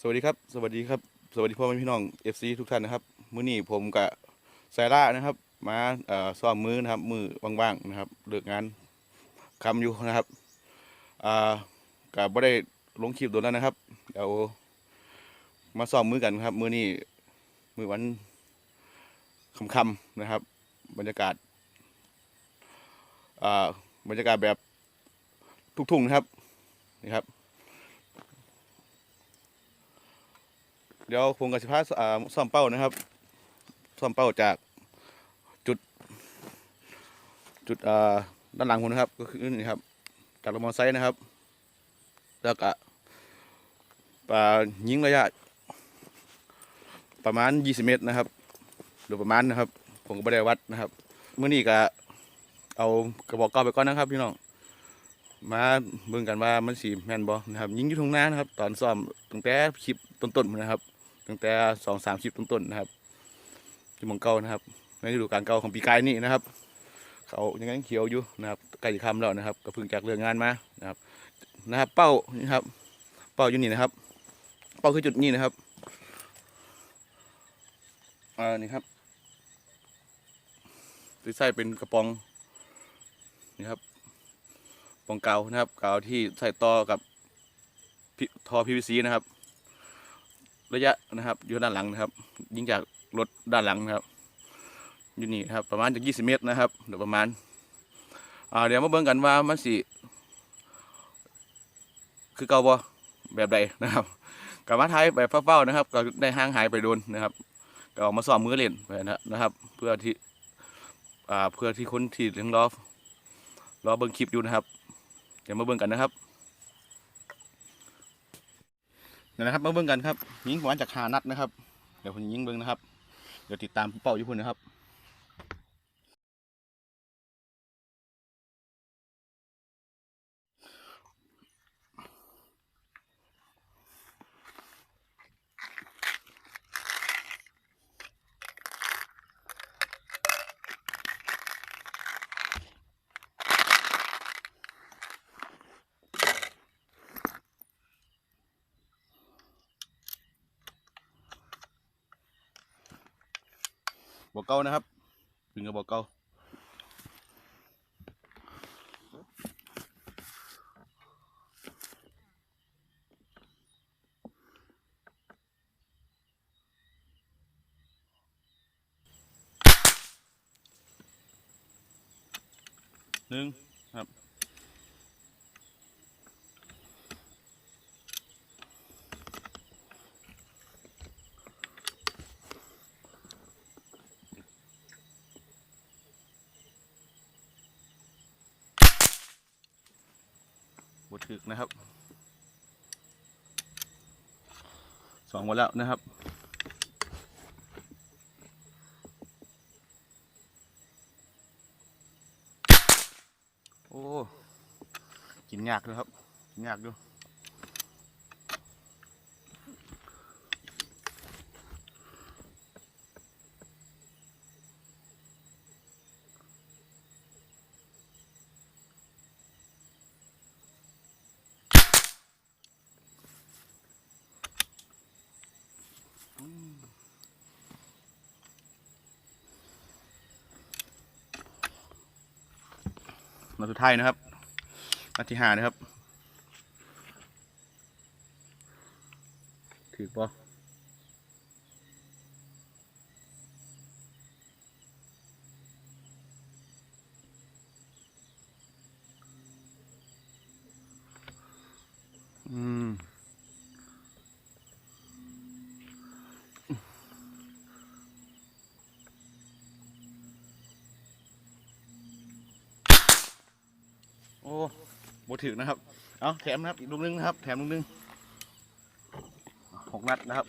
สวัสดีครับ สวัสดีครับ สวัสดีพ่อแม่พี่น้อง FC ทุกท่านนะครับ มื้อนี้ผมกับไซร่านะครับ มาซ่อซ้อมมือนะครับ มือว่างๆนะครับเลิกงานคำอยู่นะครับอ่ากับบ่ได้ลงคลิปโดนแล้วนะครับ เดี๋ยวมาซ้อมมือกันครับ มื้อนี้มือวันค่ำๆนะครับ บรรยากาศอ่าบรรยากาศแบบทุกทุ่งนะครับนี่ครับ เดี๋ยวผมกับสิพาซ่อมเป้านะครับซ่อมเป้าจากจุด จุดด้านหลังผมนะครับ ก็คือนี่ครับ จากรถมอไซค์นะครับ แล้วก็ปลายิงระยะ ประมาณ 20 เมตรนะครับหรือประมาณนะครับ ผมก็ไม่ได้วัดนะครับเมื่อนี้ก็เอากระบอกก่าไปก่อนนะครับพี่น้องมาเบิ่งกันว่ามันสีแมนบ่นะครับ ยิงอยู่ตรงหน้านะครับ ตอนซ้อมตั้งแต่คลิปต้นๆนะครับ ตั้งแต่สองสามคลิปต้นๆนะครับที่มองเก่านะครับในฤดูกาลเก่าของปีกายนี่นะครับ เขายังไงเขียวอยู่นะครับใกล้จะคำแล้วนะครับก็เพิ่งจากเรื่องงานมานะครับนะครับ เป้านี่ครับ เป้าอยู่นี่นะครับ เป้าคือจุดนี้นะครับอ่านี่ครับที่ใส่เป็นกระป๋องนี่ครับกระป๋องเกานะครับเกาที่ใส่ต่อกับพิทอ PVC นะครับ ระยะนะครับอยู่ด้านหลังนะครับ ยิงจากรถด้านหลังนะครับอยู่นี่ครับประมาณจาก20เมตรนะครับเดี๋ยวประมาณอ่าเดี๋ยวมาเบิ่งกันว่ามันสิคือเก่าบ่แบบใดนะครับกลับมาไทยแบบเฝ้าๆนะครับ ก็ได้ห่างหายไปโดนนะครับ ก็ออกมาซ้อมมือเล่นไปนะนะครับ เพื่อที่อ่าเพื่อที่คนที่เลี้ยงรอรอเบิ่งคลิปอยู่นะครับเดี๋ยวมาเบิ่งกันนะครับ เดี๋ยวนะครับมาเบิ่งกันครับยิงประมาณจากหานัดนะครับ เดี๋ยวผมยิงเบิ่งนะครับ เดี๋ยวติดตามเป้าอยู่พุ่นนะครับ บอกเก้านะครับถึงกับบอกเก้าหนึ่งครับ บ ดถึกนะครับสองวันแล้วนะครับโอ้กินยากเลยครับกินยากดูนั ดสุดท้ายนะครับนัดที่ห้านะครับถือปะ บถึกนะครับ เอาแถมนะครับอีกลูกนึงนะครับ แถมลูกนึงหกนัดนะครับ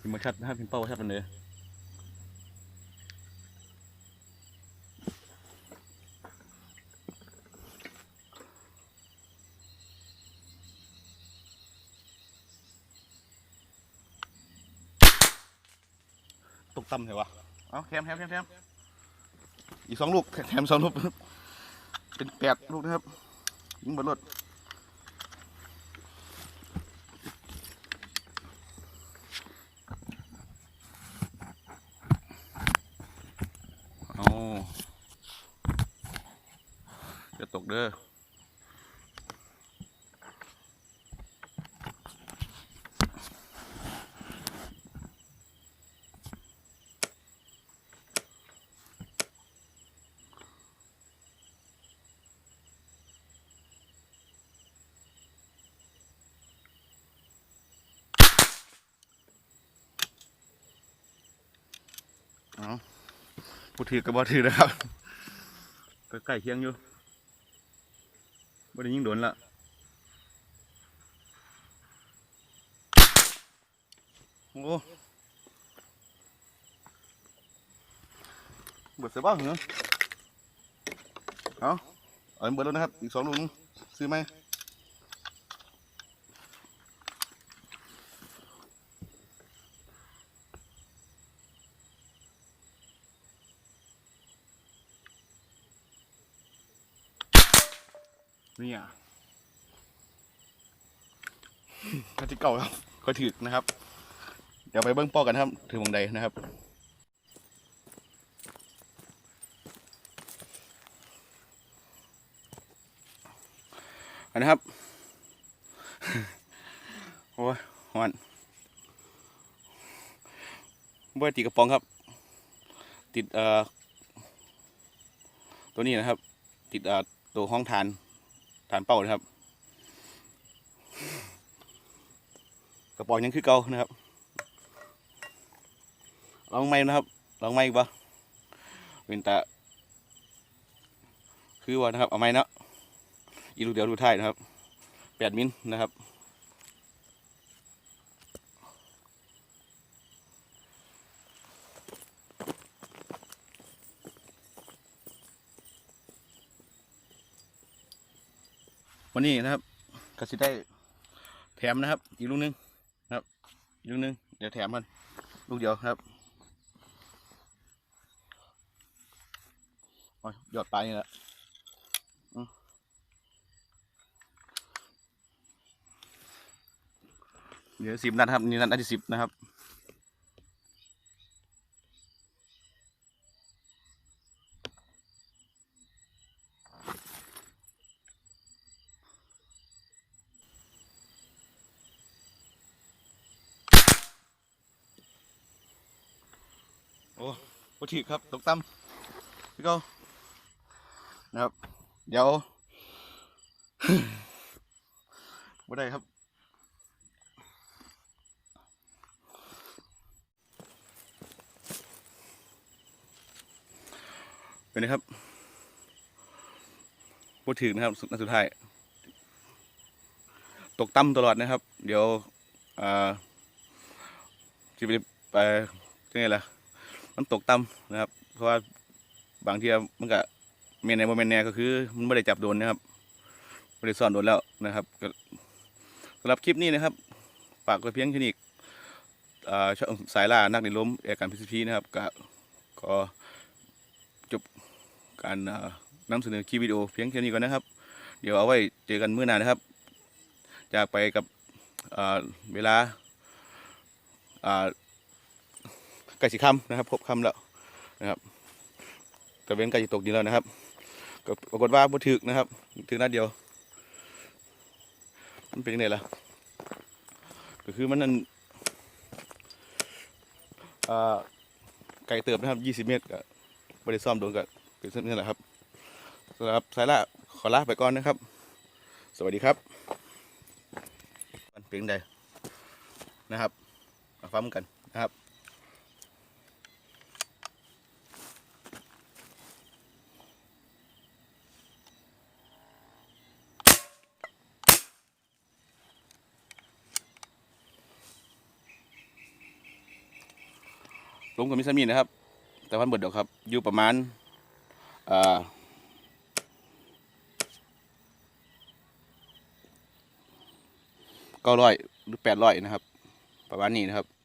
พิมพ์มาชัดนะครับพิมเป้าชัดไปเลย กต่ำเถอะวะเอาแถมแถมแถมแถมอีกสองลูกแถมสองลูกเป็นแปดลูกนะครับยิงบนรถเอาจะตกเด้อ เอา ผู้ถือกับบ่ถือนะครับใกล้เคียงอยู่บ่ได้ยิงโดนละโอ้เบิดเสียบ้างเหรอเอาเอาเบิดแล้วนะครับ อีกสองลูกนึงซื้อไหม เนี่ย ข้าที่เก่าครับก็ถือนะครับ เดี๋ยวไปเบิ้งป้อกันครับ ถือวงใดนะครับอันนะครับ โอ้ยหอนบ่ได้ติดกระป๋องครับ ติดเอ่อตัวนี้นะครับ ติดเอ่อตัวห้องทานฐานเป้านะครับ ระป๋องยังคือเก่านะครับลองไหมนะครับลองไหมอีกบ่เป็นแต่คือว่านะครับเอาไหมเนาะอีลูกเดียวดูท้ายนะครับแปดมิลนะครับวันนี้นะครับก็สิได้แถมนะครับ อีกลูกนึง ลูกนึงเดี๋ยวแถมมันลูกเดียวครับโอ้ยยอดปนี่แหละเดี๋ยวสิบนัดครับนี่นัดอันที่สิบนะครับ โอ้โหถือครับตกต่ำพี่เก้านะครับ เดี๋ยวไม่ได้ครับเป็นไงครับพูดถึงนะครับนัดสุดท้าย ตกต่ำตลอดนะครับ เดี๋ยวอ่าจะไปไปยังไงล่ะ มันตกต่ำนะครับ เพราะว่าบางทีมันก็เมนในโมเมนแนก็คือ มันไม่ได้จับโดนนะครับไม่ได้ซ่อนโดนแล้วนะครับสำหรับคลิปนี้นะครับฝากไว้เพียงแค่นี้สายล่านักในล้มเอกการพิซพีนะครับก็ขอจบการอ่านำเสนอคลิปวิดีโอเพียงแค่นี้ก่อนนะครับ เดี๋ยวเอาไว้เจอกันเมื่อหน้านะครับ จากไปกับอ่าเวลา อ่าใกล้สิค่ำนะครับพบคำแล้วนะครับตะเวนใกล้จะตกดินแล้วนะครับก็ปรากฏว่าบ่ถึกนะครับถึงนัดเดียว มันเป็นยังไงล่ะก็คือมันนั่นไก่เติบนะครับ 20 เมตรก็บริซ้อมโดนกับเกิดขึ้นนี่แหละครับสำหรับสายละขอลาไปก่อนนะครับ สวัสดีครับมันเป็นยังไงนะครับมาฟังกัน นะครับลงกับมิสามีนะครับ แต่วันเบิดเดียวครับ อยู่ประมาณอ่าเก้าร้อยหรือแปดร้อยนะครับ ประมาณนี้นะครับ